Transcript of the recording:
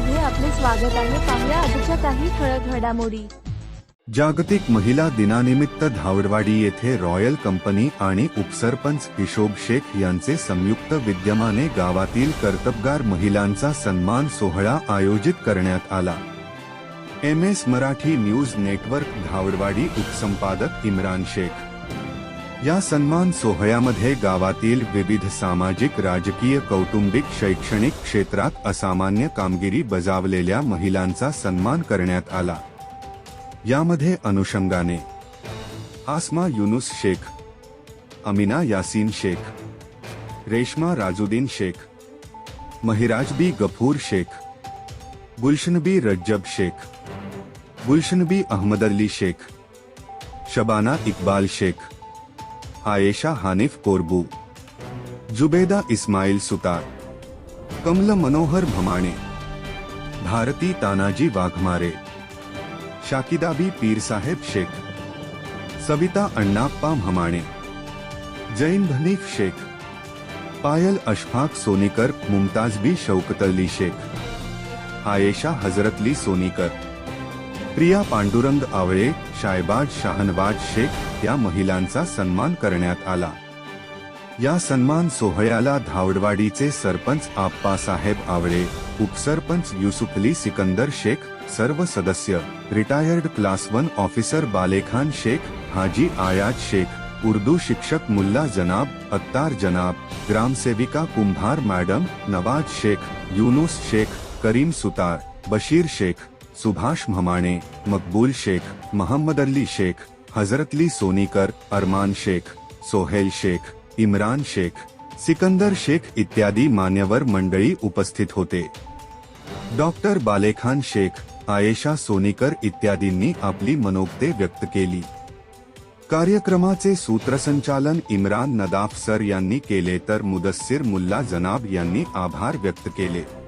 स्वागत आहे. पाहुया आजच्या काही ठळक घडामोडी. जागतिक महिला दिनानिमित्त धावडवाडी येथे रॉयल कंपनी आणि उपसरपंच हिशोब शेख यांचे संयुक्त विद्यमाने गावातील कर्तबगार महिलांचा सन्मान सोहळा आयोजित करण्यात आला. M S Marathi news network Dhavadwadi उपसंपादक Imran Shaikh या सन्मान सोहळ्यामध्ये गावातील विविध सामाजिक, राजकीय, कौटुंबिक, शैक्षणिक क्षेत्रात असामान्य कामगिरी बजावलेल्या महिलांचा सन्मान करण्यात आला. यामध्ये अनुषंगाने आसमा युनुस शेख, अमिना यासीन शेख, रेशमा राजुद्दीन शेख महिराजबी गफूर शेख गुलशनबी रज्जब शेख गुलशनबी अहमद अली शेख, शबाना इकबाल शेख आयेशा हानिफ कोरबू जुबेदा इस्माईल सुतार कमल मनोहर भमाणे भारती तानाजी वाघमारे शाकिदाबी पीरसाहेब शेख सविता अण्णाप्पा म्हमाणे जैन भनीफ शेख पायल अशफाक सोनीकर मुमताजबी शौकत अली शेख आयेशा हजरतली सोनीकर. प्रिया पांडुरंग आवळे शायबाज शाहनवाज शेख या महिलांचा सन्मान करण्यात आला. या सन्मान सोहळ्याला धावडवाडीचे सरपंच आप्पासाहेब आवळे उपसरपंच युसुफली सिकंदर शेख सर्व सदस्य retired class one officer Balekhan Shaikh Haji Ayaz Shaikh Urdu शिक्षक मुल्ला जनाब अत्तार जनाब ग्रामसेविका कुंभार मॅडम नवाज शेख युनुस शेख करीम सुतार बशीर शेख सुभाष म्हमाणे मकबूल शेख महम्मद अली शेख हजरतली सोनीकर अरमान शेख सोहेल शेख इम्रान शेख सिकंदर शेख इत्यादी मान्यवर मंडळी उपस्थित होते. डॉक्टर बालेखान शेख आयेशा सोनीकर इत्यादींनी आपली मनोगते व्यक्त केली. कार्यक्रमाचे सूत्रसंचालन इम्रान नदाफ सर यांनी केले तर मुदस्सिर मुल्ला जनाब यांनी आभार व्यक्त केले.